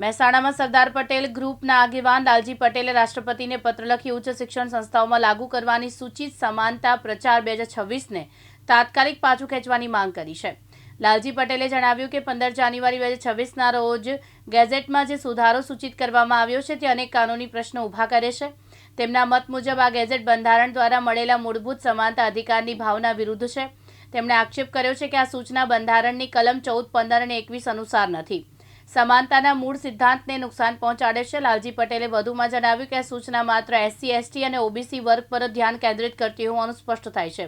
મહેસાણામાં સરદાર પટેલ ગ્રુપના આગેવાન લાલજી પટેલે રાષ્ટ્રપતિને પત્ર લખી ઉચ્ચ શિક્ષણ સંસ્થાઓમાં લાગુ કરવાની સૂચિત સમાનતા પ્રચાર બે હજાર છવ્વીસને તાત્કાલિક પાછું ખેંચવાની માંગ કરી છે. લાલજી પટેલે જણાવ્યું કે પંદર જાન્યુઆરી બે હજાર છવ્વીસના રોજ ગેઝેટમાં જે સુધારો સૂચિત કરવામાં આવ્યો છે તે અનેક કાનૂની પ્રશ્નો ઊભા કરે છે. તેમના મત મુજબ આ ગેઝેટ બંધારણ દ્વારા મળેલા મૂળભૂત સમાનતા અધિકારની ભાવના વિરુદ્ધ છે. તેમણે આક્ષેપ કર્યો છે કે આ સૂચના બંધારણની કલમ ચૌદ, પંદર અને એકવીસ અનુસાર નથી. સમાનતાના મૂળ સિદ્ધાંતને નુકસાન પહોંચાડે છે. લાલજી પટેલે વધુમાં જણાવ્યું કે સૂચના માત્ર એસસી, એસટી અને ઓબીસી વર્ગ પર ધ્યાન કેન્દ્રિત કરતી હોવાનું સ્પષ્ટ થાય છે.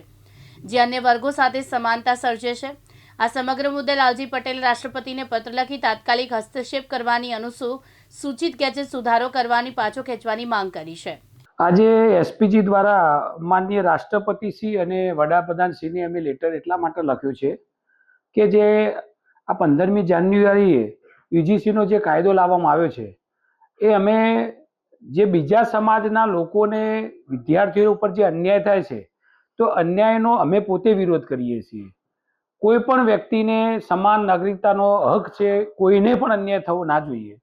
જે અન્ય વર્ગો સાથે સમાનતા સર્જે છે. આ સમગ્ર મુદ્દે લાલજી પટેલે રાષ્ટ્રપતિને પત્ર લખી તાત્કાલિક હસ્તક્ષેપ કરવાની અનુસુ, સૂચિત ગેજેટ સુધારો કરવાની પાછો ખેંચવાની માંગ કરી છે. આજે એસપીજી દ્વારા માનનીય રાષ્ટ્રપતિશ્રી અને વડાપ્રધાન શ્રીને અમે લેટર એટલા માટે લખ્યું છે કે જે આ પંદરમી જાન્યુઆરીએ યુજીસીનો જે કાયદો લાવવામાં આવ્યો છે, એ અમે જે બીજા સમાજના લોકોને, વિદ્યાર્થીઓ ઉપર જે અન્યાય થાય છે, તો અન્યાયનો અમે પોતે વિરોધ કરીએ છીએ. કોઈ પણ વ્યક્તિને સમાન નાગરિકતાનો હક છે, કોઈને પણ અન્યાય થવો ના જોઈએ.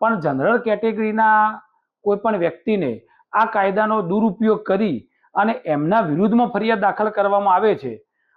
પણ જનરલ કેટેગરીના કોઈ પણ વ્યક્તિને આ કાયદાનો દુરુપયોગ કરી અને એમના વિરુદ્ધમાં ફરિયાદ દાખલ કરવામાં આવે છે,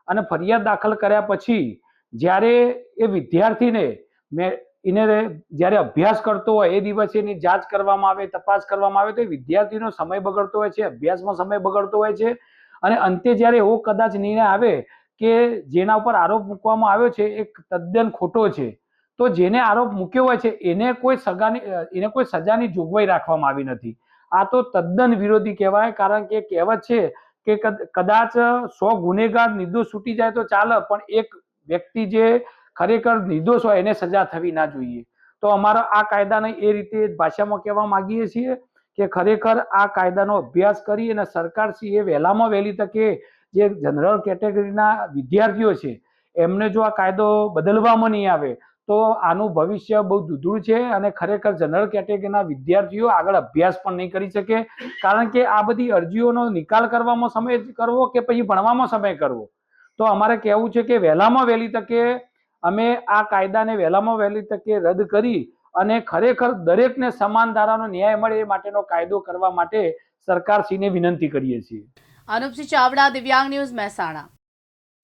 અને ફરિયાદ દાખલ કર્યા પછી જ્યારે એ વિદ્યાર્થીને મેં એને જ્યારે અભ્યાસ કરતો હોય એ દિવસે એની જાંચ કરવામાં આવે, તપાસ કરવામાં આવે તો વિદ્યાર્થીનો સમય બગડતો હોય છે, અભ્યાસમાં સમય બગડતો હોય છે. અને અંતે જ્યારે એવો કદાચ નિર્ણય આવે કે જેના ઉપર આરોપ મૂકવામાં આવ્યો છે, એ તદ્દન ખોટો છે, તો જેને આરોપ મૂક્યો હોય છે, એને કોઈ સગાની એને કોઈ સજાની જોગવાઈ રાખવામાં આવી નથી. આ તો તદ્દન વિરોધી કહેવાય, કારણ કે કહેવત છે કે કદ- કદાચ સો ગુનેગાર નિર્દોષ છૂટી જાય તો ચાલે, પણ એક વ્યક્તિ જે ખરેખર નિર્દોષ હોય એને સજા થવી ના જોઈએ. તો અમારા આ કાયદાને એ રીતે ભાષામાં કહેવા માંગીએ છીએ કે ખરેખર આ કાયદાનો અભ્યાસ કરી અને સરકારશ્રી એ વહેલામાં વહેલી તકે જે જનરલ કેટેગરીના વિદ્યાર્થીઓ છે, એમને જો આ કાયદો બદલવામાં નહીં આવે, તો આનું ભવિષ્ય બહુ દૂધળું છે અને ખરેખર જનરલ કેટેગરીના વિદ્યાર્થીઓ આગળ અભ્યાસ પણ નહીં કરી શકે. કારણ કે આ બધી અરજીઓનો નિકાલ કરવામાં સમય કરવો કે પછી ભણવામાં સમય કરવો? તો અમારે કહેવું છે કે વહેલામાં વહેલી તકે અમે આ કાયદાને વહેલામાં વહેલી તકે રદ કરી અને ખરેખર દરેકને સમાન ધારાનો ન્યાય મળે એ માટેનો કાયદો કરવા માટે સરકારશ્રીને વિનંતી કરીએ છીએ. અનુપસિંહ ચાવડા, દિવ્યાંગ ન્યૂઝ મહેસાણા.